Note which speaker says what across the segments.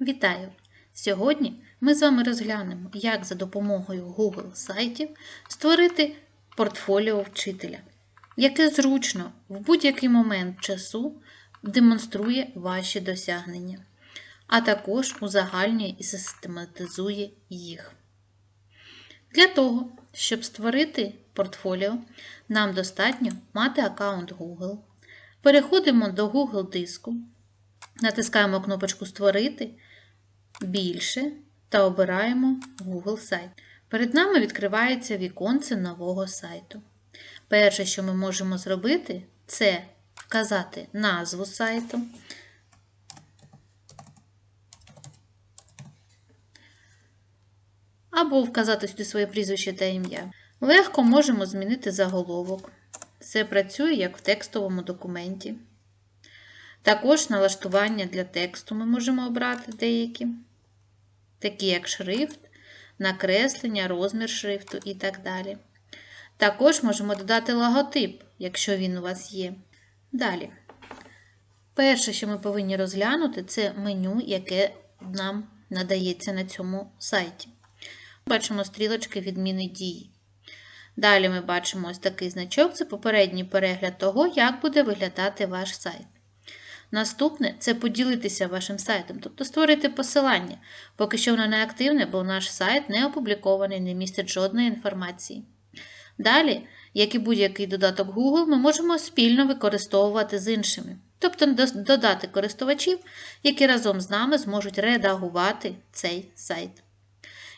Speaker 1: Вітаю! Сьогодні ми з вами розглянемо, як за допомогою Google сайтів створити портфоліо вчителя, яке зручно в будь-який момент часу демонструє ваші досягнення, а також узагальнює і систематизує їх. Для того, щоб створити портфоліо, нам достатньо мати аккаунт Google. Переходимо до Google диску, натискаємо кнопочку Створити більше та обираємо Google сайт. Перед нами відкривається віконце нового сайту. Перше, що ми можемо зробити, це вказати назву сайту. Або вказати сюди своє прізвище та ім'я. Легко можемо змінити заголовок. Це працює як в текстовому документі. Також налаштування для тексту ми можемо обрати деякі, такі як шрифт, накреслення, розмір шрифту і так далі. Також можемо додати логотип, якщо він у вас є. Далі. Перше, що ми повинні розглянути, це меню, яке нам надається на цьому сайті. Бачимо стрілочки відміни дії. Далі ми бачимо ось такий значок це попередній перегляд того, як буде виглядати ваш сайт. Наступне це поділитися вашим сайтом, тобто створити посилання, поки що воно не активне, бо наш сайт не опублікований, не містить жодної інформації. Далі, як і будь-який додаток Google, ми можемо спільно використовувати з іншими, тобто додати користувачів, які разом з нами зможуть редагувати цей сайт.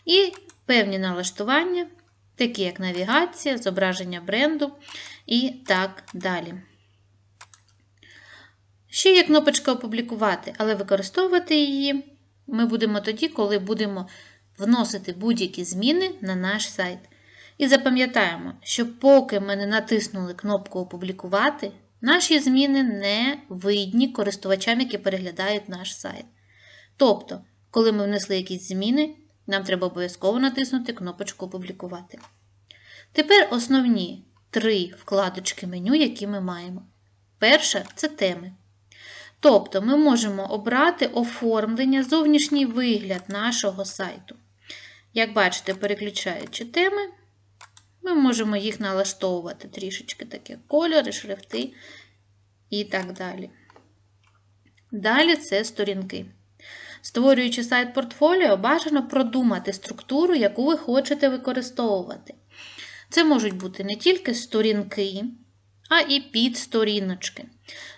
Speaker 1: І певні налаштування, такі як навігація, зображення бренду і так далі. Ще є кнопочка Опублікувати, але використовувати її ми будемо тоді, коли будемо вносити будь-які зміни на наш сайт. І запам'ятаємо, що поки ми не натиснули кнопку Опублікувати, наші зміни не видні користувачам, які переглядають наш сайт. Тобто, коли ми внесли якісь зміни, нам треба обов'язково натиснути кнопочку Опублікувати. Тепер основні три вкладочки меню, які ми маємо. Перша це теми. Тобто ми можемо обрати оформлення, зовнішній вигляд нашого сайту. Як бачите, переключаючи теми, ми можемо їх налаштовувати трішечки такі кольори, шрифти і так далі. Далі це сторінки. Створюючи сайт портфоліо, бажано продумати структуру, яку ви хочете використовувати. Це можуть бути не тільки сторінки, а і підсторіночки.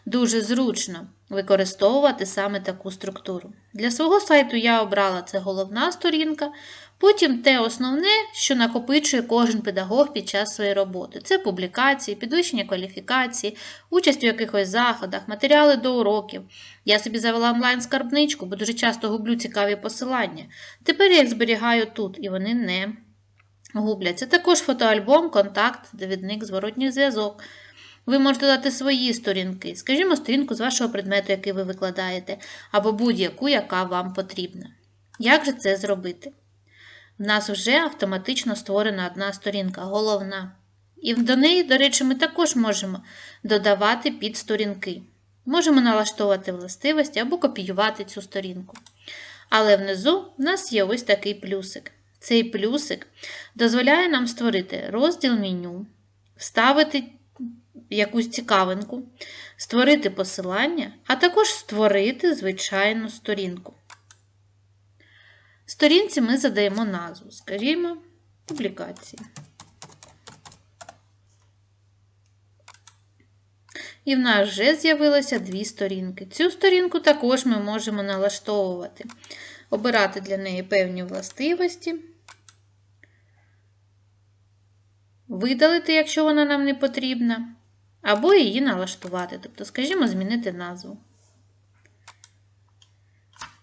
Speaker 1: Дуже зручно використовувати саме таку структуру. Для свого сайту я обрала це головна сторінка, потім те основне, що накопичує кожен педагог під час своєї роботи. Це публікації, підвищення кваліфікації, участь у якихось заходах, матеріали до уроків. Я собі завела онлайн-скарбничку, бо дуже часто гублю цікаві посилання. Тепер я їх зберігаю тут, і вони не губляться. Також фотоальбом, контакт, довідник, зворотній зв'язок. Ви можете дати свої сторінки, скажімо, сторінку з вашого предмету, який ви викладаєте, або будь-яку, яка вам потрібна. Як же це зробити? В нас вже автоматично створена одна сторінка, головна. І до неї, до речі, ми також можемо додавати підсторінки. Можемо налаштовувати властивості або копіювати цю сторінку. Але внизу в нас є ось такий плюсик. Цей плюсик дозволяє нам створити розділ меню, вставити якусь цікавинку, створити посилання, а також створити звичайну сторінку. Сторінці ми задаємо назву, скажімо, публікації. І в нас вже з'явилося дві сторінки. Цю сторінку також ми можемо налаштовувати, обирати для неї певні властивості, видалити, якщо вона нам не потрібна, або її налаштувати, тобто, скажімо, змінити назву.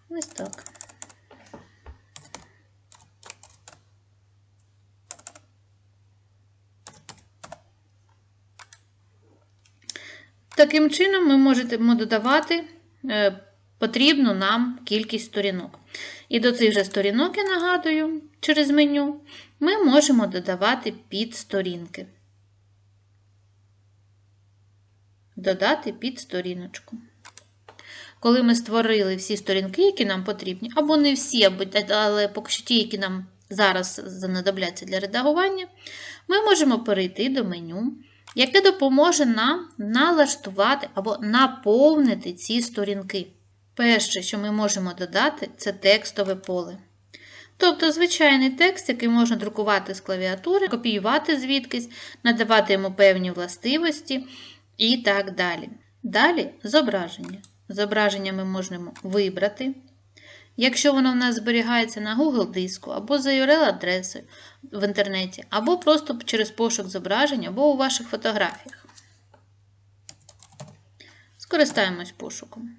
Speaker 1: Ось так. Таким чином, ми можемо додавати е, потрібну нам кількість сторінок. І до цих же сторінок, я нагадую, через меню ми можемо додавати підсторінки. Додати під сторіночку. коли ми створили всі сторінки, які нам потрібні, або не всі, але поки що ті, які нам зараз знадобляться для редагування, ми можемо перейти до меню, яке допоможе нам налаштувати або наповнити ці сторінки. Перше, що ми можемо додати, це текстове поле. Тобто звичайний текст, який можна друкувати з клавіатури, копіювати звідкись, надавати йому певні властивості і так далі. Далі зображення. Зображення ми можемо вибрати. Якщо воно в нас зберігається на Google диску або за URL-адресою в інтернеті, або просто через пошук зображень, або у ваших фотографіях. Скористаємось пошуком.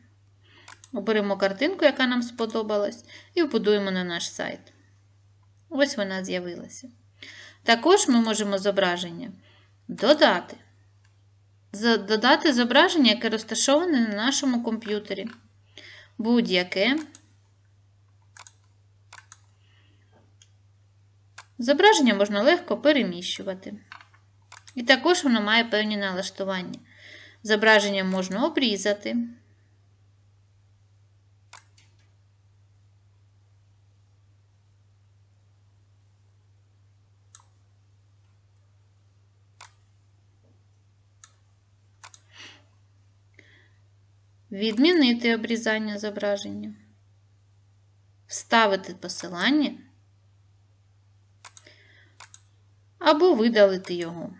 Speaker 1: Оберемо картинку, яка нам сподобалась, і вбудуємо на наш сайт. Ось вона з'явилася. Також ми можемо зображення додати. Додати зображення, яке розташоване на нашому комп'ютері. Будь-яке. Зображення можна легко переміщувати. І також воно має певні налаштування. Зображення можна обрізати. Відмінити обрізання зображення. Вставити посилання або видалити його.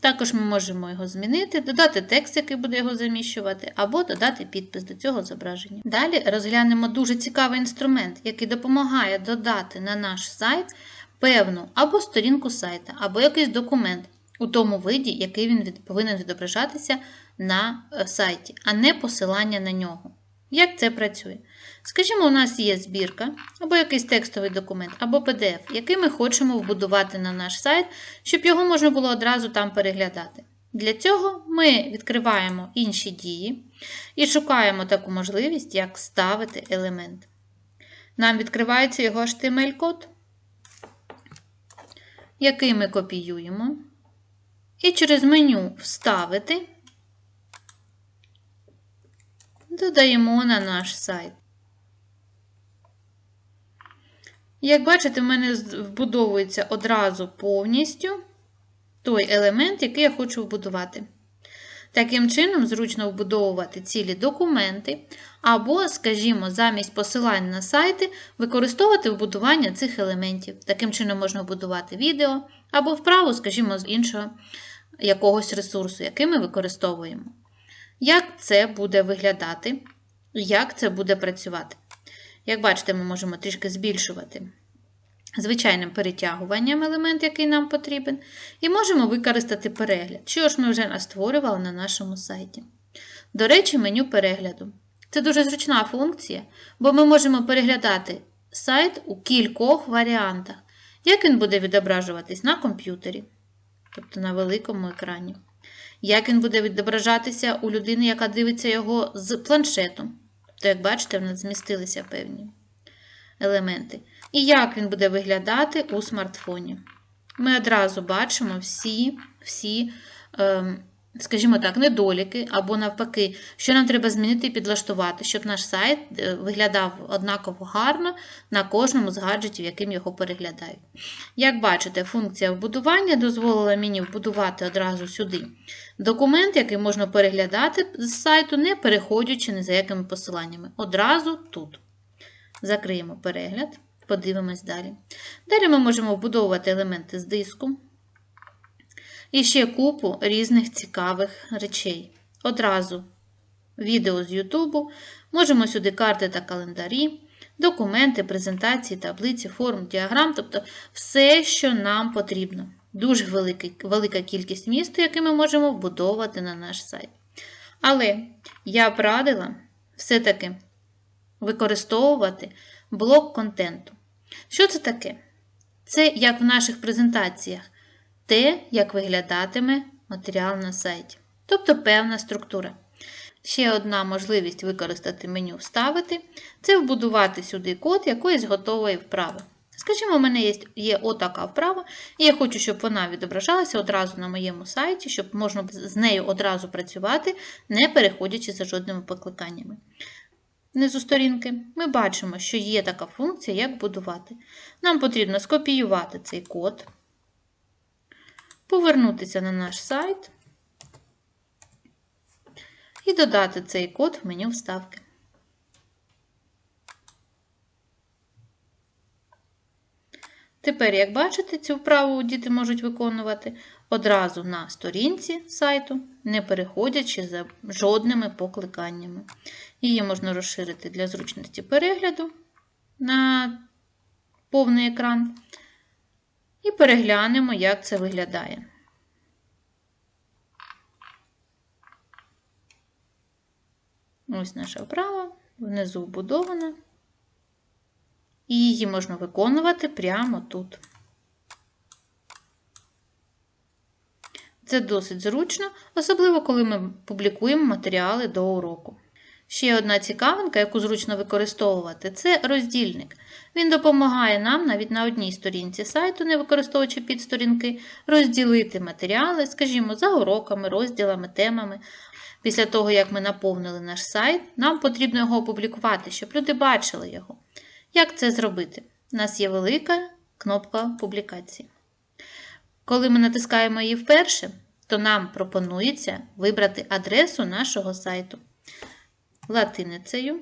Speaker 1: Також ми можемо його змінити, додати текст, який буде його заміщувати, або додати підпис до цього зображення. Далі розглянемо дуже цікавий інструмент, який допомагає додати на наш сайт певну або сторінку сайта, або якийсь документ у тому виді, який він від- повинен відображатися на е, сайті, а не посилання на нього. Як це працює? Скажімо, у нас є збірка, або якийсь текстовий документ, або PDF, який ми хочемо вбудувати на наш сайт, щоб його можна було одразу там переглядати. Для цього ми відкриваємо інші дії і шукаємо таку можливість, як ставити елемент. Нам відкривається його HTML-код, який ми копіюємо. І через меню Вставити додаємо на наш сайт. Як бачите, в мене вбудовується одразу повністю той елемент, який я хочу вбудувати. Таким чином, зручно вбудовувати цілі документи, або, скажімо, замість посилань на сайти використовувати вбудування цих елементів. Таким чином можна вбудувати відео або вправу, скажімо, з іншого якогось ресурсу, який ми використовуємо. Як це буде виглядати? Як це буде працювати? Як бачите, ми можемо трішки збільшувати звичайним перетягуванням елемент, який нам потрібен, і можемо використати перегляд, що ж ми вже створювали на нашому сайті. До речі, меню перегляду. Це дуже зручна функція, бо ми можемо переглядати сайт у кількох варіантах. Як він буде відображуватись на комп'ютері, тобто на великому екрані. Як він буде відображатися у людини, яка дивиться його з планшетом. Тобто, як бачите, в нас змістилися певні елементи. І як він буде виглядати у смартфоні. Ми одразу бачимо всі, всі ем, скажімо так, недоліки, або навпаки, що нам треба змінити і підлаштувати, щоб наш сайт е, виглядав однаково гарно на кожному з гаджетів, яким його переглядають. Як бачите, функція вбудування дозволила мені вбудувати одразу сюди документ, який можна переглядати з сайту, не переходячи ні за якими посиланнями. Одразу тут. Закриємо перегляд, подивимось далі. Далі ми можемо вбудовувати елементи з диску. І ще купу різних цікавих речей. Одразу відео з Ютубу, можемо сюди карти та календарі, документи, презентації, таблиці, форм, діаграм, тобто все, що нам потрібно. Дуже велика, велика кількість місту, яке ми можемо вбудовувати на наш сайт. Але я б радила все-таки використовувати блок контенту. Що це таке? Це як в наших презентаціях те, як виглядатиме матеріал на сайті. Тобто певна структура. Ще одна можливість використати меню Вставити це вбудувати сюди код якоїсь готової вправи. Скажімо, у мене є, є отака вправа, і я хочу, щоб вона відображалася одразу на моєму сайті, щоб можна з нею одразу працювати, не переходячи за жодними покликаннями. внизу сторінки, ми бачимо, що є така функція, як будувати. Нам потрібно скопіювати цей код, повернутися на наш сайт і додати цей код в меню вставки. Тепер, як бачите, цю вправу діти можуть виконувати одразу на сторінці сайту, не переходячи за жодними покликаннями. Її можна розширити для зручності перегляду на повний екран. І переглянемо, як це виглядає. Ось наша вправа, внизу вбудована. І її можна виконувати прямо тут. Це досить зручно, особливо коли ми публікуємо матеріали до уроку. Ще одна цікавинка, яку зручно використовувати, це роздільник. Він допомагає нам навіть на одній сторінці сайту, не використовуючи підсторінки, розділити матеріали, скажімо, за уроками, розділами, темами. Після того, як ми наповнили наш сайт, нам потрібно його опублікувати, щоб люди бачили його. Як це зробити? У нас є велика кнопка публікації. Коли ми натискаємо її вперше, то нам пропонується вибрати адресу нашого сайту латиницею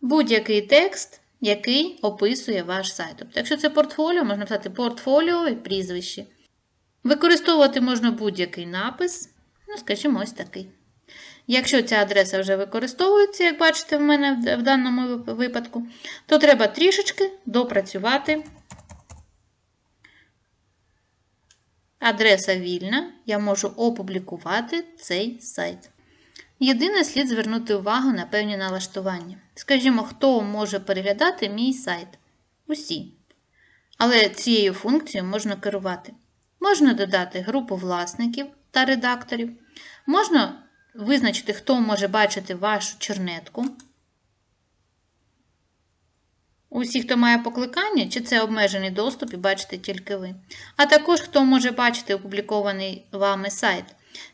Speaker 1: будь-який текст, який описує ваш сайт. Тобто, якщо це портфоліо, можна писати портфоліо і прізвище. Використовувати можна будь-який напис, ну, скажімо, ось такий. Якщо ця адреса вже використовується, як бачите, в мене в даному випадку, то треба трішечки допрацювати. Адреса вільна, я можу опублікувати цей сайт. Єдине слід звернути увагу на певні налаштування. Скажімо, хто може переглядати мій сайт? Усі. Але цією функцією можна керувати. Можна додати групу власників та редакторів. Можна визначити, хто може бачити вашу чернетку. Усі, хто має покликання, чи це обмежений доступ і бачите тільки ви. А також хто може бачити опублікований вами сайт.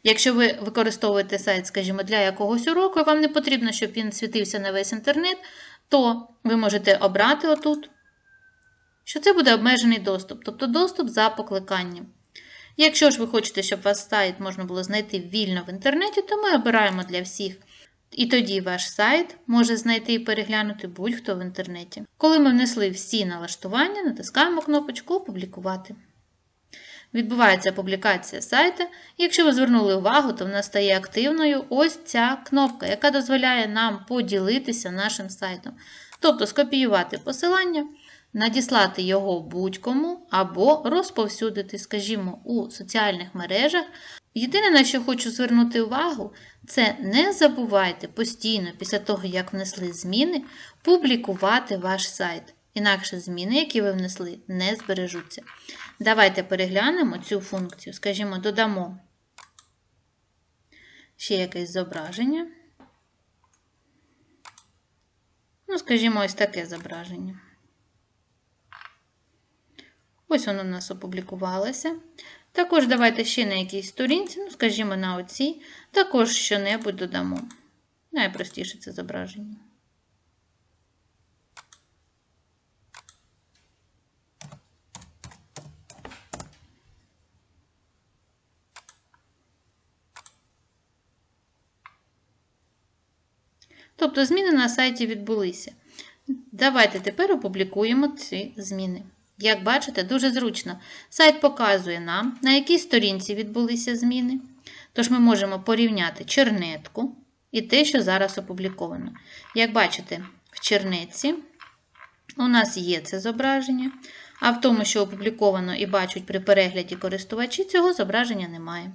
Speaker 1: Якщо ви використовуєте сайт, скажімо, для якогось уроку, і вам не потрібно, щоб він світився на весь інтернет, то ви можете обрати отут, що це буде обмежений доступ, тобто доступ за покликанням. Якщо ж ви хочете, щоб ваш сайт можна було знайти вільно в інтернеті, то ми обираємо для всіх. І тоді ваш сайт може знайти і переглянути будь-хто в інтернеті. Коли ми внесли всі налаштування, натискаємо кнопочку Опублікувати. Відбувається публікація сайта, і якщо ви звернули увагу, то в нас стає активною ось ця кнопка, яка дозволяє нам поділитися нашим сайтом. Тобто скопіювати посилання, надіслати його будь-кому або розповсюдити, скажімо, у соціальних мережах. Єдине, на що хочу звернути увагу, це не забувайте постійно, після того, як внесли зміни, публікувати ваш сайт. Інакше зміни, які ви внесли, не збережуться. Давайте переглянемо цю функцію. Скажімо, додамо ще якесь зображення. Ну, скажімо, ось таке зображення. Ось воно у нас опублікувалося. Також давайте ще на якійсь сторінці, ну, скажімо, на оцій, також що-небудь додамо. Найпростіше це зображення. Тобто зміни на сайті відбулися. Давайте тепер опублікуємо ці зміни. Як бачите, дуже зручно. Сайт показує нам, на якій сторінці відбулися зміни. Тож ми можемо порівняти чернетку і те, що зараз опубліковано. Як бачите, в чернетці у нас є це зображення, а в тому, що опубліковано і бачать при перегляді користувачі, цього зображення немає.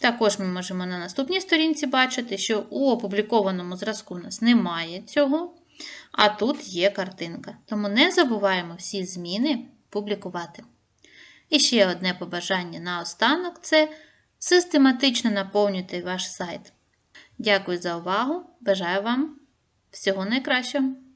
Speaker 1: Також ми можемо на наступній сторінці бачити, що у опублікованому зразку у нас немає цього, а тут є картинка. Тому не забуваємо всі зміни публікувати. І ще одне побажання на останок це систематично наповнюйте ваш сайт. Дякую за увагу! Бажаю вам всього найкращого!